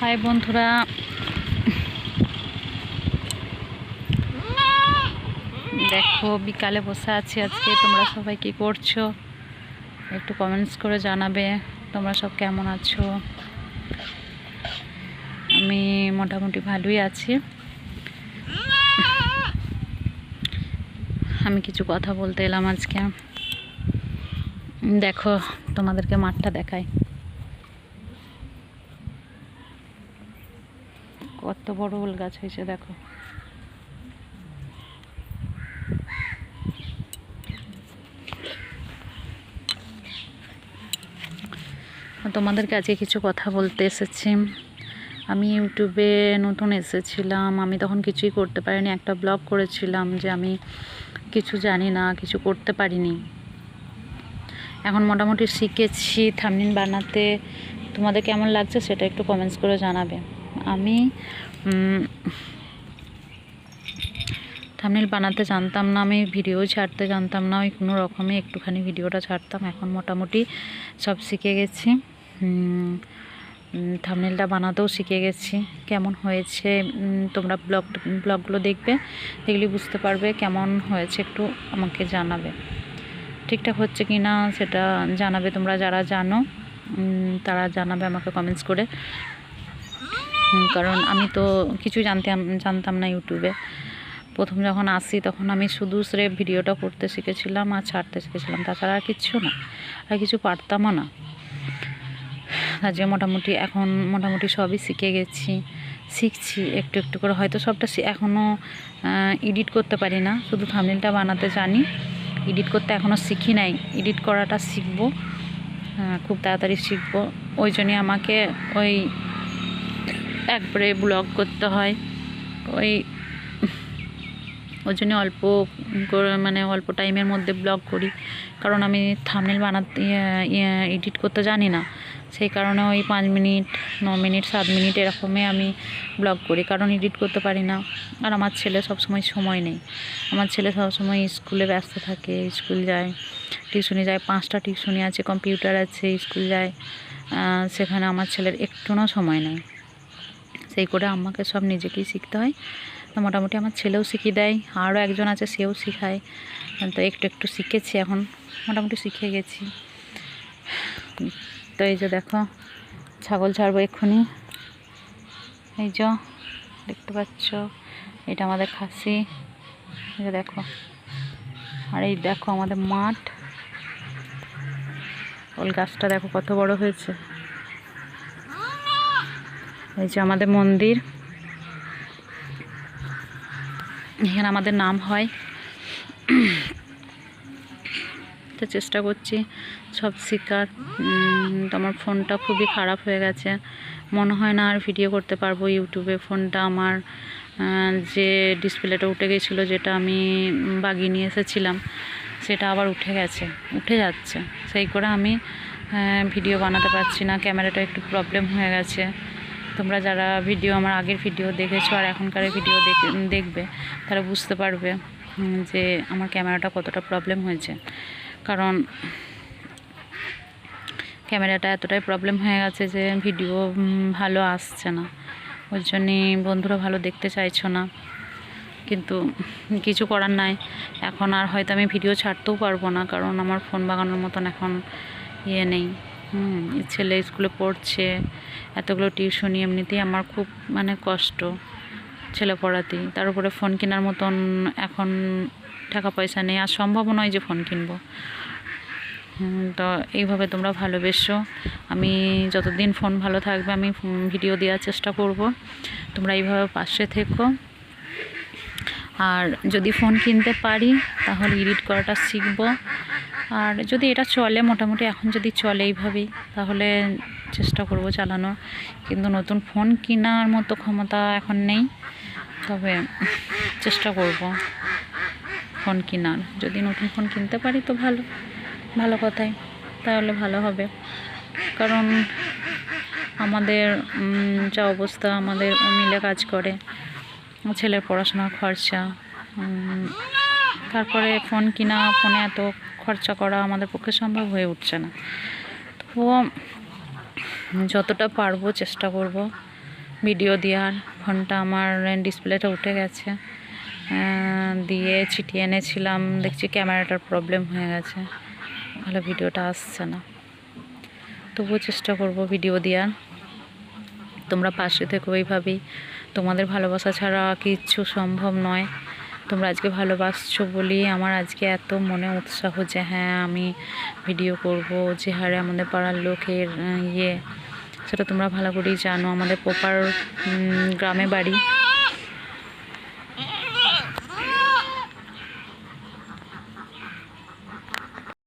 High বন্ধুরা। দেখো, বিকালে বসে আছি আজকে। তোমরা সবাই কি করছ? একটু কমেন্টস করে জানাবে। তোমরা সব কেমন আছো? আমি মোটামুটি ভালোই আছি। আমি কিছু কথা বলতে এলাম আজকে। দেখো, তোমাদেরকে মাঠটা দেখাই। কত বড় ওল গাছ হয়েছে, দেখো। তোমাদেরকে আজকে কিছু কথা বলতে এসেছি। আমি ইউটিউবে নতুন এসেছিলাম, আমি তখন কিছুই করতে পারিনি। একটা ব্লগ করেছিলাম যে আমি কিছু জানি না, কিছু করতে পারিনি। এখন মোটামুটি শিখেছি থামনিন বানাতে। তোমাদের কেমন লাগছে সেটা একটু কমেন্টস করে জানাবে। আমি থামনেল বানাতে জানতাম না, আমি ভিডিও ছাড়তে জানতাম না ওই কোনো রকমে একটুখানি ভিডিওটা ছাড়তাম। এখন মোটামুটি সব শিখে গেছি। থামনেলটা বানাতেও শিখে গেছি। কেমন হয়েছে তোমরা ব্লগ ব্লগগুলো দেখবে, দেখলে বুঝতে পারবে কেমন হয়েছে, একটু আমাকে জানাবে। ঠিকঠাক হচ্ছে কি না, সেটা জানাবে তোমরা যারা জানো। তারা জানাবে আমাকে কমেন্টস করে। কারণ আমি তো কিছু জানতাম জানতাম না ইউটিউবে। প্রথম যখন আসি, তখন আমি শুধু স্রেফ ভিডিওটা করতে শিখেছিলাম আর ছাড়তে শিখেছিলাম। তাছাড়া আর কিচ্ছু না, আর কিছু পারতামও না। তার যে মোটামুটি এখন মোটামুটি সবই শিখে গেছি, শিখছি একটু একটু করে। হয়তো সবটা এখনও এডিট করতে পারি না। শুধু থামনেলটা বানাতে জানি। এডিট করতে এখনও শিখি নাই। এডিট করাটা শিখব খুব তাড়াতাড়ি শিখব। ওই জন্যে আমাকে ওই একবারে ব্লগ করতে হয়। ওই ওই জন্য অল্প মানে অল্প টাইমের মধ্যে ব্লগ করি। কারণ আমি থামনেল বানাতে এডিট করতে জানি না। সেই কারণে ওই পাঁচ মিনিট, ন মিনিট, সাত মিনিট এরকমই আমি ব্লগ করি। কারণ এডিট করতে পারি না। আর আমার ছেলে সবসময় সময় নেই। আমার ছেলে সবসময় স্কুলে ব্যস্ত থাকে, স্কুল যায়, টিউশনি যায়। পাঁচটা টিউশনি আছে, কম্পিউটার আছে, স্কুল যায়। সেখানে আমার ছেলের একটুও সময় নেই। সেই করে আমাকে সব নিজেকেই শিখতে হয়। তো মোটামুটি আমার ছেলেও শিখিয়ে দেয়, আরও একজন আছে সেও শিখায়। তো একটু একটু শিখেছি এখন, মোটামুটি শিখে গেছি। তো এই যে দেখো, ছাগল ছাড়বো এক্ষুনি। এই যে, দেখতে পাচ্ছ, এটা আমাদের খাসি। এই যে দেখো, আর এই দেখো আমাদের মাঠ। ওল গাছটা দেখো কত বড় হয়েছে। এই যে আমাদের মন্দির। এখানে আমাদের নাম হয়। তো চেষ্টা করছি, সব শেখার আমার ফোনটা খুবই খারাপ হয়ে গেছে। মনে হয় না আর ভিডিও করতে পারব ইউটিউবে। ফোনটা আমার যে ডিসপ্লেটা উঠে গেছিল, যেটা আমি বাগিয়ে নিয়ে এসেছিলাম, সেটা আবার উঠে গেছে, উঠে যাচ্ছে। সেই করে আমি ভিডিও বানাতে পারছি না। ক্যামেরাটা একটু প্রবলেম হয়ে গেছে। তোমরা যারা ভিডিও আমার আগের ভিডিও দেখেছ আর এখনকার ভিডিও দেখবে, তারা বুঝতে পারবে যে আমার ক্যামেরাটা কতটা প্রবলেম হয়েছে। কারণ ক্যামেরাটা এতটাই প্রবলেম হয়ে গেছে যে ভিডিও ভালো আসছে না। ওই জন্যে বন্ধুরা ভালো দেখতে চাইছো না। কিন্তু কিছু করার নাই। এখন আর হয়তো আমি ভিডিও ছাড়তেও পারব না, কারণ আমার ফোন বাগানোর মতন এখন ইয়ে নেই। হুম ছেলে স্কুলে পড়ছে, এতগুলো টিউশনি এমনিতেই আমার খুব মানে কষ্ট ছেলে পড়াতেই তার উপরে ফোন কেনার মতন এখন টাকা পয়সা নেই, আর সম্ভব নয় যে ফোন কিনবো। তো এইভাবে তোমরা ভালোবেসো। আমি যতদিন ফোন ভালো থাকবে, আমি ভিডিও দেওয়ার চেষ্টা করব। তোমরা এইভাবে পাশে থেকো। আর যদি ফোন কিনতে পারি, তাহলে এডিট করাটা শিখব। আর যদি এটা চলে, মোটামুটি এখন যদি চলে এইভাবেই, তাহলে চেষ্টা করব চালানো। কিন্তু নতুন ফোন কেনার মতো ক্ষমতা এখন নেই, তবে চেষ্টা করব ফোন কেনার। যদি নতুন ফোন কিনতে পারি তো ভালো ভালো কথাই, তাহলে ভালো হবে। কারণ আমাদের যা অবস্থা, আমাদের মিলে কাজ করে, ছেলের পড়াশোনার খরচা তারপরে ফোন কিনা, ফোনে এত খরচা করা আমাদের পক্ষে সম্ভব হয়ে উঠছে না। তো যতটা পারব চেষ্টা করব। ভিডিও দেওয়ার ফোনটা আমার ডিসপ্লেটা উঠে গেছে। দিয়ে ছিটিয়ে এনেছিলাম, দেখছি ক্যামেরাটার প্রবলেম হয়ে গেছে। ভালো ভিডিওটা আসছে না। তবুও চেষ্টা করব ভিডিও দেওয়ার। তোমরা পাশে থেকো এইভাবেই। তোমাদের ভালোবাসা ছাড়া কিচ্ছু সম্ভব নয়। তোমরা আজকে ভালোবাসছো বলেই আমার আজকে এত মনে উৎসাহ যে হ্যাঁ আমি ভিডিও করব। যে হারে আমাদের পাড়ার লোকের ইয়ে সেটা তোমরা ভালো করেই জানো। আমাদের পোপার গ্রামে বাড়ি।